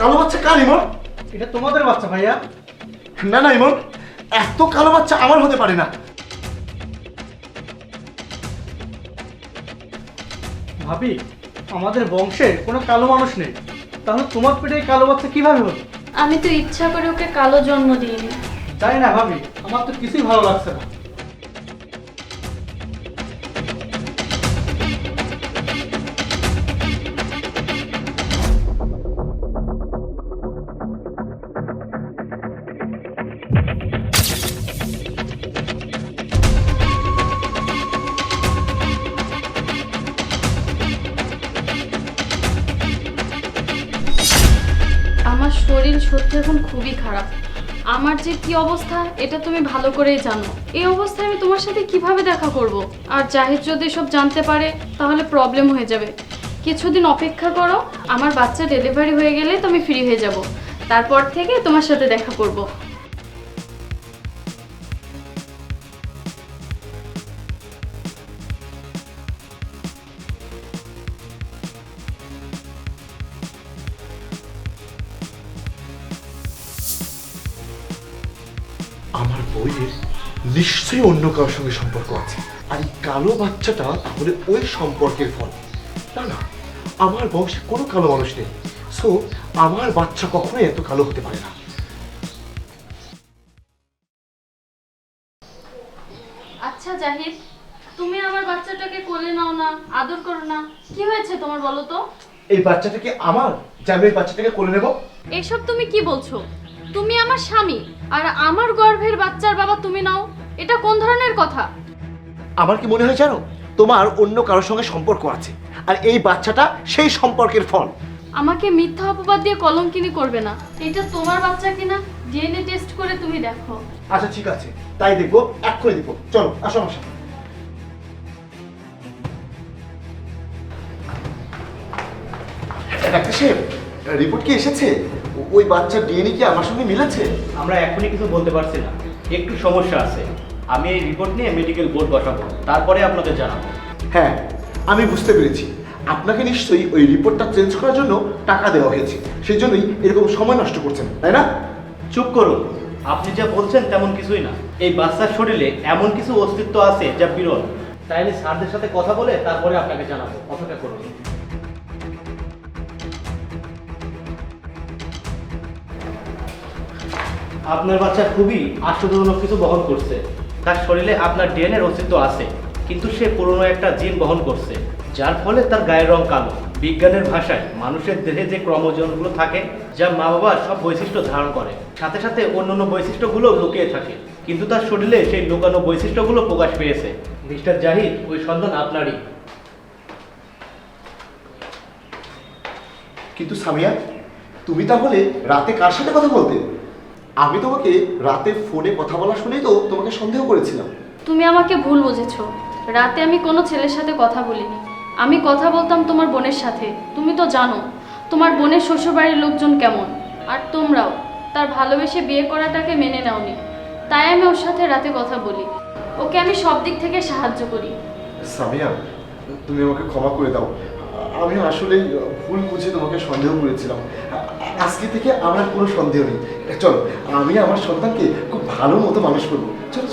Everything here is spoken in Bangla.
কালো বাচ্চা কার ইমন? এটা তোমাদের বাচ্চা ভাইয়া। না না ইমন এত কালো বাচ্চা আমার হতে পারে না। ভাবি আমাদের বংশে কোনো কালো মানুষ নেই। তাহলে তোমার পেটে এই কালো বাচ্চা কীভাবে হলো? আমি তো ইচ্ছা করে ওকে কালো জন্ম দিইনি। জানি না ভাবি? আমার তো কিছুই ভালো লাগছে না। শরীর সত্যি এখন খুবই খারাপ। আমার যে কি অবস্থা, এটা তুমি ভালো করেই জানো। এই অবস্থায় আমি তোমার সাথে কীভাবে দেখা করব? আর জাহিদ যদি সব জানতে পারে, তাহলে প্রবলেম হয়ে যাবে। কিছুদিন অপেক্ষা করো, আমার বাচ্চা ডেলিভারি হয়ে গেলে তুমি ফ্রি হয়ে যাব। তারপর থেকে তোমার সাথে দেখা করব। বইয়ের নিশ্চয়ই অন্য কারোর সঙ্গে সম্পর্ক আছে। আর এই কালো বাচ্চাটা তাহলে ওই সম্পর্কের ফল। না না আমার বংশে কোনো কালো মানুষ নেই। সো আমার বাচ্চা কখনোই এত কালো হতে পারে না। আচ্ছা জাহিদ তুমি আমার বাচ্চাটাকে কোলে নাও না আদর করো না। কি হয়েছে তোমার বলো তো? এই বাচ্চাটাকে আমার এই বাচ্চাটাকে কোলে নেব? এসব তুমি কি বলছো? তুমি আমার স্বামী আর আমার গর্ভের বাচ্চার বাবা তুমি নাও এটা কোন ধরনের কথা? আমার কি মনে হয় জানো? তোমার অন্য কারোর সঙ্গে সম্পর্ক আছে আর এই বাচ্চাটা সেই সম্পর্কের ফল। আমাকে মিথ্যা অপবাদ দিয়ে কলঙ্কিনি করবে না। এটা তোমার বাচ্চা কিনা ডিএনএ টেস্ট করে তুমি দেখো। আচ্ছা ঠিক আছে। তাই দেখব এক্ষুনি দেখব। চলো আসো আমার সাথে। ডাক্তার সাহেব রিপোর্ট কি এসেছে? ওই বাচ্চার ডিএনএ কি আমার সঙ্গে মিলেছে? আমরা এখনই কিছু বলতে পারছি না। একটু সমস্যা আছে। আমি এই রিপোর্ট নিয়ে মেডিকেল বোর্ড বসাবো। তারপরে আপনাদের জানাব। হ্যাঁ আমি বুঝতে পেরেছি। আপনাকে নিশ্চয়ই ওই রিপোর্টটা চেঞ্জ করার জন্য টাকা দেওয়া হয়েছে। সেই জন্যই এরকম সময় নষ্ট করছেন তাই না? চুপ করুন। আপনি যা বলছেন তেমন কিছুই না। এই বাচ্চার শরীরে এমন কিছু অস্তিত্ব আছে যা বিরল। তাই আমি স্যারদের সাথে কথা বলে তারপরে আপনাকে জানাব। অপেক্ষা করুন। আপনার বাচ্চা খুবই আশ্চর্যজনক কিছু বহন করছে। তার শরীরে আপনার ডিএনএর অস্তিত্ব আছে, কিন্তু সে পুরনো একটা জিন বহন করছে, যার ফলে তার গায়ের রং কালো। বিজ্ঞানের ভাষায়, মানুষের দেহে যে ক্রমজনগুলো থাকে, যা মা বাবা সব বৈশিষ্ট্য ধারণ করে। সাথে সাথে অন্যান্য বৈশিষ্ট্যগুলো লুকিয়ে থাকে, কিন্তু তার শরীরে সেই লুকানো বৈশিষ্ট্যগুলো প্রকাশ পেয়েছে। মিস্টার জাহিদ, ওই সন্ধান আপনারই। কিন্তু সামিয়া, তুমি তাহলে রাতে কার সাথে কথা বলতে? আমি তোমাকে রাতে ফোনে কথা বলা শুনেই তো তোমাকে সন্দেহ করেছিলাম। তুমি আমাকে ভুল বুঝেছ। রাতে আমি কোনো ছেলের সাথে কথা বলিনি। আমি কথা বলতাম তোমার বোনের সাথে। তুমি তো জানো তোমার বোনের শ্বশুরবাড়ির লোকজন কেমন আর তোমরাও। তার ভালোবেসে বিয়ে করাটাকে মেনে নাওনি। তাই আমি ওর সাথে রাতে কথা বলি। ওকে আমি সব দিক থেকে সাহায্য করি। সামিয়া তুমি আমাকে ক্ষমা করে দাও। আমি আসলে ভুল বুঝে তোমাকে সন্দেহ করেছিলাম। আজকে থেকে আমার কোনো সন্দেহ নেই। চলো, আমি আমার সন্তানকে খুব ভালো মতো মানুষ করব। চলো।